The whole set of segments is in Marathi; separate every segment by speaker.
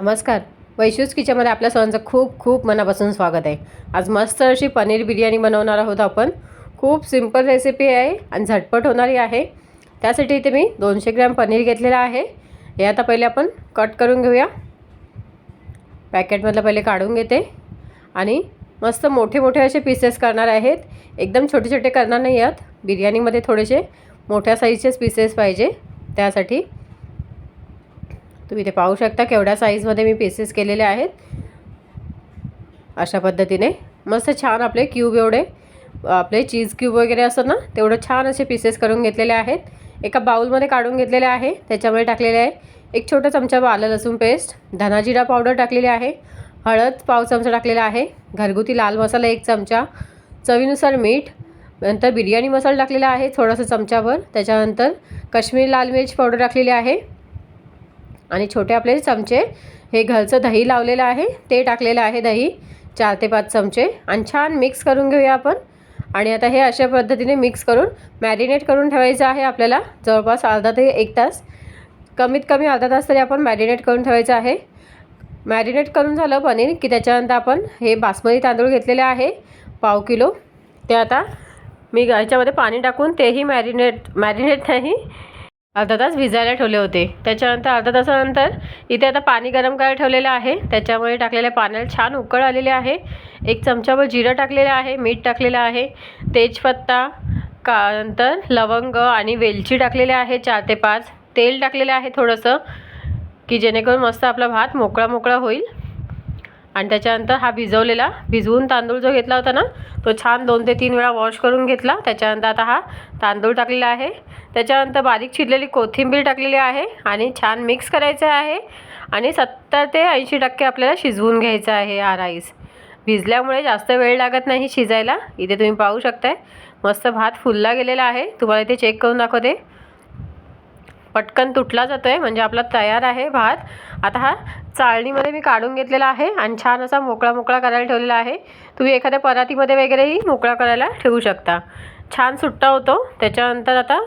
Speaker 1: नमस्कार. वैशूस किचनमध्ये आपल्या सर्वांचं खूप खूप मनापासून स्वागत आहे. आज मस्त अशी पनीर बिर्याणी बनवणार आहोत आपण. खूप सिंपल रेसिपी आहे आणि झटपट होणारी आहे. त्यासाठी इथे मी दोनशे ग्रॅम पनीर घेतलेलं आहे. हे आता पहिले आपण कट करून घेऊया. पॅकेटमधलं पहिले काढून घेते. आणि मस्त मोठे मोठे असे पीसेस करणार आहेत. एकदम छोटे छोटे करणार नाही आहेत. बिर्याणीमध्ये थोडेसे मोठ्या साईजचेच पीसेस पाहिजे. त्यासाठी तुम्ही इथे पाहू शकता केवढ्या साईजमध्ये मी पीसेस केलेले आहेत. अशा पद्धतीने. मस्त छान आपले क्यूब एवढे. आपले चीज क्यूब वगैरे असं ना तेवढं छान असे पीसेस करून घेतलेले आहेत. एका बाऊलमध्ये काढून घेतलेले आहे. त्याच्यामध्ये टाकलेले आहे. एक छोटा चमचा आलं लसूण पेस्ट धनाजिरा पावडर टाकलेली आहे. हळद पाव चमचा टाकलेला आहे. घरगुती लाल मसाला एक चमचा. चवीनुसार मीठ. नंतर बिर्याणी मसाला टाकलेला आहे थोडंसं चमचावर त्याच्यानंतर काश्मीरी लाल मिर्च पावडर टाकलेली आहे. आणि छोटे आपले चमचे. हे घरचं दही लावलेलं आहे. ते टाकलेलं आहे दही. चार ते पाच चमचे. आणि छान मिक्स करून घेऊया आपण. आणि आता हे अशा पद्धतीने मिक्स करून मॅरिनेट करून ठेवायचं आहे आपल्याला. जवळपास अर्धा ते एक तास. कमीत कमी अर्धा तास तरी आपण मॅरिनेट करून ठेवायचं आहे. मॅरिनेट करून झालं पनीर की त्याच्यानंतर आपण हे बासमती तांदूळ घेतलेले आहे. पाव किलो. ते आता मी याच्यामध्ये पाणी टाकून तेही मॅरिनेट मॅरिनेट नाही. अर्धा तास भिजायला ठेवले होते. त्याच्यानंतर अर्धा तासानंतर इथे आता पाणी गरम करायला ठेवलेलं आहे. त्याच्यामुळे टाकलेल्या पाण्याला छान उकळ आलेली आहे. एक चमचाभर जिरं टाकलेलं आहे मीठ टाकलेलं आहे तेजपत्ता का नंतर लवंग आणि वेलची टाकलेले आहे चार ते पाच. तेल टाकलेलं आहे थोडंसं की जेणेकरून मस्त आपला भात मोकळा मोकळा होईल. आणि त्याच्यानंतर हा भिजवलेला भिजवून तांदूळ जो घेतला होता ना तो छान दोन ते तीन वेळा वॉश करून घेतला. त्याच्यानंतर आता हा तांदूळ टाकलेला आहे. त्याच्यानंतर बारीक चिरलेली कोथिंबीर टाकलेली आहे आणि छान मिक्स करायचं आहे. आणि सत्तर ते ऐंशी टक्के आपल्याला शिजवून घ्यायचं आहे हा राईस भिजल्यामुळे जास्त वेळ लागत नाही शिजायला. इथे तुम्ही पाहू शकताय. मस्त भात फुलला गेलेला आहे. तुम्हाला इथे चेक करून दाखवते. पटकन तुटला जातो आहे म्हणजे आपला तयार आहे भात. आता हा चाळणीमध्ये मी काढून घेतलेला आहे आणि छान असा मोकळा मोकळा करायला ठेवलेला आहे. तुम्ही एखाद्या परातीमध्ये वगैरेही मोकळा करायला ठेवू शकता. छान सुट्टा होतो. त्याच्यानंतर आता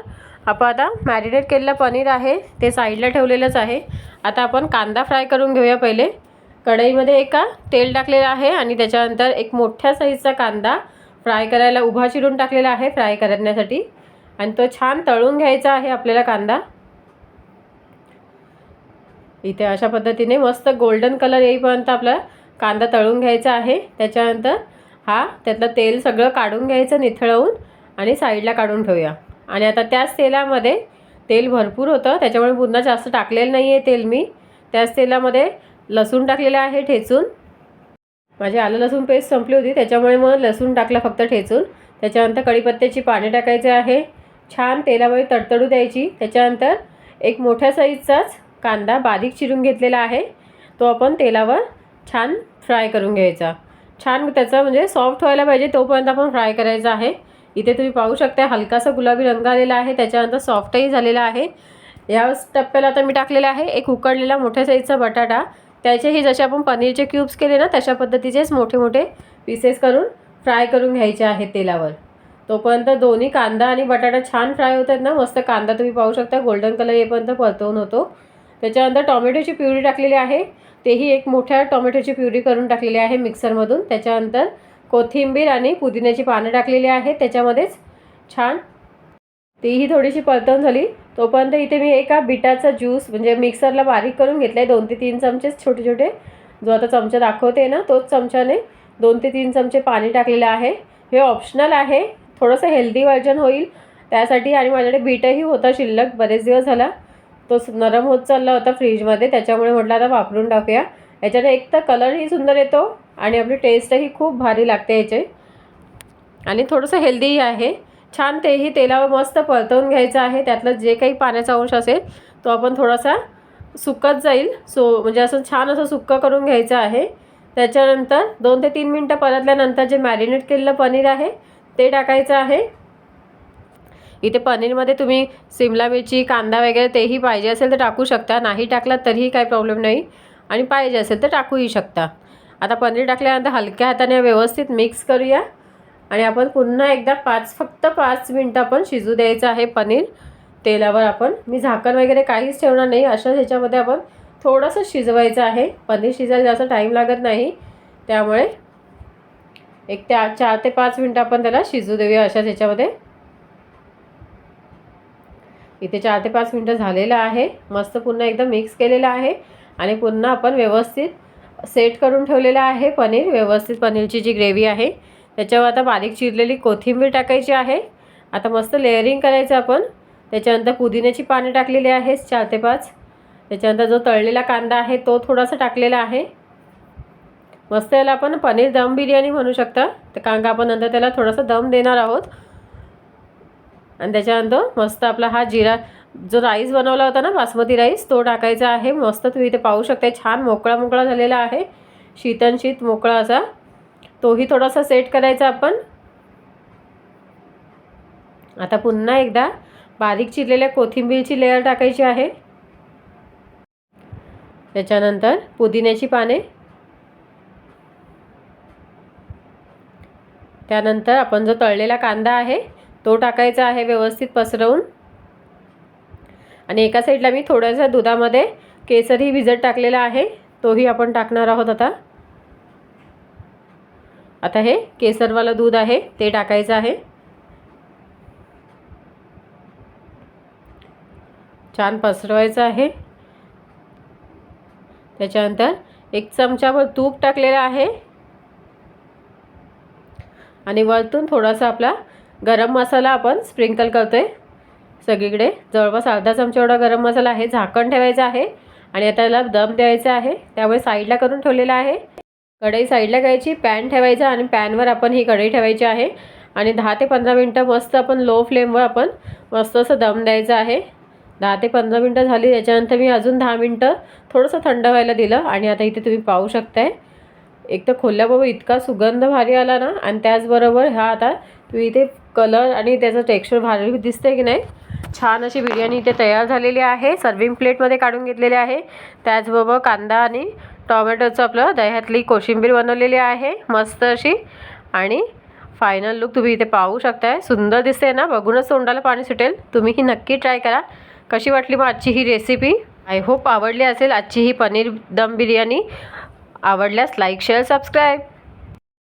Speaker 1: आपण आता मॅरिनेट केलेलं पनीर आहे ते साईडला ठेवलेलंच आहे. आता आपण कांदा फ्राय करून घेऊया पहिले. कढईमध्ये एका तेल टाकलेलं आहे आणि त्याच्यानंतर एक मोठ्या साईजचा कांदा फ्राय करायला उभा चिरून टाकलेला आहे फ्राय करण्यासाठी. आणि तो छान तळून घ्यायचा आहे आपल्याला कांदा. इथे अशा पद्धतीने मस्त गोल्डन कलर येईपर्यंत आपला कांदा तळून घ्यायचा आहे. त्याच्यानंतर हा त्यातलं तेल सगळं काढून घ्यायचं निथळवून आणि साईडला काढून ठेवूया. आणि आता त्याच तेलामध्ये तेल भरपूर होतं. त्याच्यामुळे पुन्हा जास्त टाकलेलं नाही आहे तेल मी. त्याच तेलामध्ये लसूण टाकलेलं आहे ठेचून. माझी आलं लसूण पेस्ट संपली होती. त्याच्यामुळे मग लसूण टाकला फक्त ठेचून. त्याच्यानंतर कढीपत्त्याची पाणी टाकायचे आहे. छान तेलामध्ये तडतडू द्यायची. त्याच्यानंतर एक मोठ्या साईजचाच कांदा बारीक चिरून घेतलेला आहे. तो आपण तेलावर छान फ्राय करून घ्यायचा. छान त्याचा म्हणजे सॉफ्ट व्हायला पाहिजे तोपर्यंत आपण फ्राय करायचा आहे. इथे तुम्ही पाहू शकता हलकासा गुलाबी रंग आलेला आहे. त्याच्यानंतर सॉफ्टही झालेला आहे. या टप्प्याला आता मी टाकलेला आहे. एक उकडलेला मोठ्या साईजचा बटाटा. त्याचेही जसे आपण पनीरचे क्यूब्स केले ना तशा पद्धतीचेच मोठे मोठे पीसेस करून फ्राय करून घ्यायचे आहेत तेलावर. तोपर्यंत दोन्ही कांदा आणि बटाटा छान फ्राय होतात ना. मस्त कांदा तुम्ही पाहू शकता गोल्डन कलर येईपर्यंत परतवून होतो. त्याच्यानंतर टॉमॅटोची प्युरी टाकलेली आहे. तेही एक मोठ्या टॉमॅटोची प्युरी करून टाकलेली आहे मिक्सरमधून. त्याच्यानंतर कोथिंबीर आणि पुदिन्याची पानं टाकलेली आहे. त्याच्यामध्येच छान तीही थोडीशी परतवून झाली. तोपर्यंत इथे मी एका बिटाचा ज्यूस म्हणजे मिक्सरला बारीक करून घेतला आहे दोन ते तीन चमचेच छोटे छोटे. जो आता चमचा दाखवते ना तोच चमच्याने दोन ते तीन चमचे पाणी टाकलेलं आहे. हे ऑप्शनल आहे. थोडंसं हेल्दी व्हर्जन होईल. त्यासाठी आणि माझ्याकडे बीटही होता शिल्लक. बरेच दिवस झाला. तो नरम होत चालला होता फ्रीजमध्ये त्याच्यामुळे म्हटलं आता वापरून टाकूया. याच्याने एक तर कलरही सुंदर येतो आणि आपली टेस्टही खूप भारी लागते याचे. आणि थोडंसं हेल्दीही आहे. छान तेही तेलावर मस्त परतवून घ्यायचं आहे. त्यातलं जे काही पाण्याचा अंश असेल तो आपण थोडासा सुकत जाईल. सो म्हणजे असं छान असं सुक्कं करून घ्यायचं आहे. त्याच्यानंतर दोन ते तीन मिनटं परतल्यानंतर जे मॅरिनेट केलेलं पनीर आहे ते टाकायचं आहे. इथे पनीरमध्ये तुम्ही सिमला मिरची कांदा वगैरे तेही पाहिजे असेल तर टाकू शकता. नाही टाकलात तरीही काही प्रॉब्लेम नाही. आणि पाहिजे असेल तर टाकूही शकता. आता पनीर टाकल्यानंतर हलक्या हाताने व्यवस्थित मिक्स करूया. आणि आपण पुन्हा एकदा पाच फक्त पाच मिनटं आपण शिजू द्यायचं आहे पनीर. तेलावर आपण. मी झाकण वगैरे काहीच ठेवणार नाही. अशाच ह्याच्यामध्ये आपण थोडंसं शिजवायचं आहे. पनीर शिजायला जास्त टाईम लागत नाही. त्यामुळे एक त्या चार ते पाच मिनटं आपण त्याला शिजू देऊया अशाच ह्याच्यामध्ये. इथे चार ते पाच मिनटं झालेलं आहे. मस्त पुन्हा एकदम मिक्स केलेलं आहे. आणि पुन्हा आपण व्यवस्थित सेट करून ठेवलेलं आहे पनीर. व्यवस्थित पनीरची जी ग्रेव्ही आहे त्याच्यावर आता बारीक चिरलेली कोथिंबीर टाकायची आहे. आता मस्त लेअरिंग करायचं आपण. त्याच्यानंतर पुदिन्याची पाने टाकलेली आहे चार ते पाच. त्याच्यानंतर जो तळलेला कांदा आहे तो थोडासा टाकलेला आहे. मस्त याला आपण पनीर दम बिर्याणी म्हणू शकता. तर कारण का आपण नंतर त्याला थोडासा दम देणार आहोत. आणि त्याच्यानंतर मस्त आपला हा जिरा जो राईस बनवला होता ना बासमती राईस तो टाकायचा आहे. मस्त तुम्ही इथे पाहू शकता छान मोकळा मोकळा झालेला आहे. शीतन शीत मोकळा असा. तोही थोडासा सेट करायचा आपण. आता पुन्हा एकदा बारीक चिरलेल्या कोथिंबीरची लेअर टाकायची आहे. त्याच्यानंतर पुदिन्याची पाने. त्यानंतर आपण जो तळलेला कांदा आहे तो टाकायचा आहे व्यवस्थित पसरवून. आणि एका साईडला मी थोड्याशा दुधामध्ये केसरही भिजत टाकलेला आहे तोही आपण टाकणार आहोत आता. आता हे केसरवालं दूध आहे ते टाकायचं आहे. छान पसरवायचं आहे. त्याच्यानंतर एक चमचाभर तूप टाकलेलं आहे. आणि वरतून थोडासा आपला गरम मसाला आपण स्प्रिंकल करतो आहे सगळीकडे जवळपास अर्धा चमचा एवढा गरम मसाला आहे. झाकण ठेवायचं आहे आणि आता याला दम द्यायचा आहे. त्यामुळे साईडला करून ठेवलेला आहे. कढई साईडला घ्यायची पॅन ठेवायचा आणि पॅनवर आपण ही कढई ठेवायची आहे. आणि दहा ते पंधरा मिनटं मस्त आपण लो फ्लेमवर आपण मस्त असं दम द्यायचं आहे. दहा ते पंधरा मिनटं झाली त्याच्यानंतर मी अजून दहा मिनटं थोडंसं थंड व्हायला दिलं आणि आता इथे तुम्ही पाहू शकताय. एक तर खोलल्याबरोबर इतका सुगंध भारी आला ना आणि त्याचबरोबर हा आता तुम्ही इथे कलर आणि त्याचं टेक्स्चर भारी दिसतंय की नाही? छान अशी बिर्याणी इथे तयार झालेली आहे. सर्विंग प्लेटमध्ये काढून घेतलेली आहे. त्याचबरोबर कांदा आणि टॉमॅटोचं आपलं दह्यातली कोशिंबीर बनवलेली आहे. मस्त अशी. आणि फायनल लुक तुम्ही इथे पाहू शकताय. सुंदर दिसते ना. बघूनच तोंडाला पाणी सुटेल. तुम्ही ही नक्की ट्राय करा. कशी वाटली मग आजची ही रेसिपी आय होप आवडली असेल. आजची ही पनीर दम बिर्याणी. आवडल्यास लाईक शेअर सबस्क्राईब